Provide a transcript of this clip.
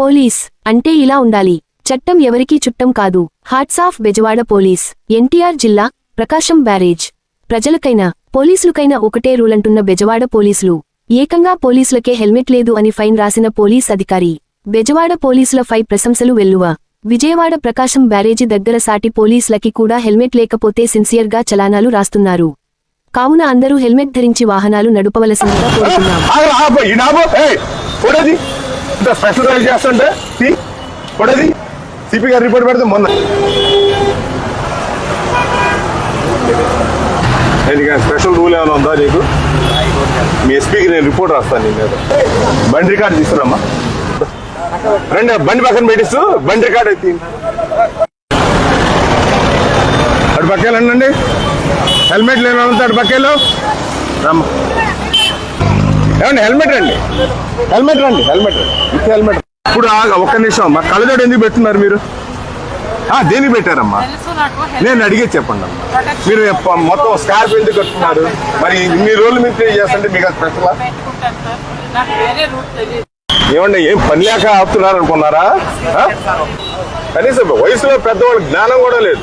Police అంటే ఇలా ఉండాలి. చట్టం ఎవరికీ చుట్టం కాదు. Hats off Bezawada police NTR జిల్లా ప్రకాశం బ్యారేజ్. ప్రజలకైనా పోలీసులకైనా ఒకటే రూల్ అంటున్న బెజవాడ పోలీసులు. ఏకంగా పోలీసులకే హెల్మెట్ లేదు అని ఫైన్ రాసిన పోలీస్ అధికారి. బెజవాడ పోలీసుల ఫై ప్రశంసలు వెల్లువ. విజయవాడ ప్రకాశం బ్యారేజీ దగ్గర సాటి పోలీసులకి కూడా హెల్మెట్ లేకపోతే సిన్సియర్గా చలానాలు రాస్తున్నారు. కావున అందరూ హెల్మెట్ ధరించి వాహనాలు నడుపవలసిందిగా కోరుతున్నాం. ఇంత స్పెషల్ డ్రైవ్ చేస్తుంటే తీ, సిపి గారు రిపోర్ట్ పెడితే మొన్న. ఎందుకంటే స్పెషల్ రూల్ ఏమైనా ఉందా నీకు? మీ ఎస్పీకి నేను రిపోర్ట్ రాస్తాను నీ మీద. బండి రికార్డు తీసుకురామ్మా. రండి బండి పక్కన పెట్టిస్తూ బండి రికార్డు అయితే అటు పక్కేళ్ళండి. హెల్మెట్ లేని వాళ్ళంతా అటు పక్కేళ్ళు. రమ్మా. ఏమండి హెల్మెట్ రండి. హెల్మెట్ రండి హెల్మెట్ రండి. హెల్మెట్ ఇప్పుడు ఒక్క నిమిషం మా కళ్ళజోడు ఎందుకు పెట్టున్నారు మీరు? దేనికి పెట్టారమ్మా? నేను అడిగే చెప్పండి అమ్మా. మీరు మొత్తం స్కార్ప్ ఎందుకు కట్టుకున్నారు? మరి ఇన్ని రోజులు మీరు చేస్తుంటే మీకు స్పెషల్ ఏమండి ఏం పని లేక ఆపుతున్నారు అనుకున్నారా? కనీసం వయసులో పెద్దవాళ్ళకి జ్ఞానం కూడా లేదు.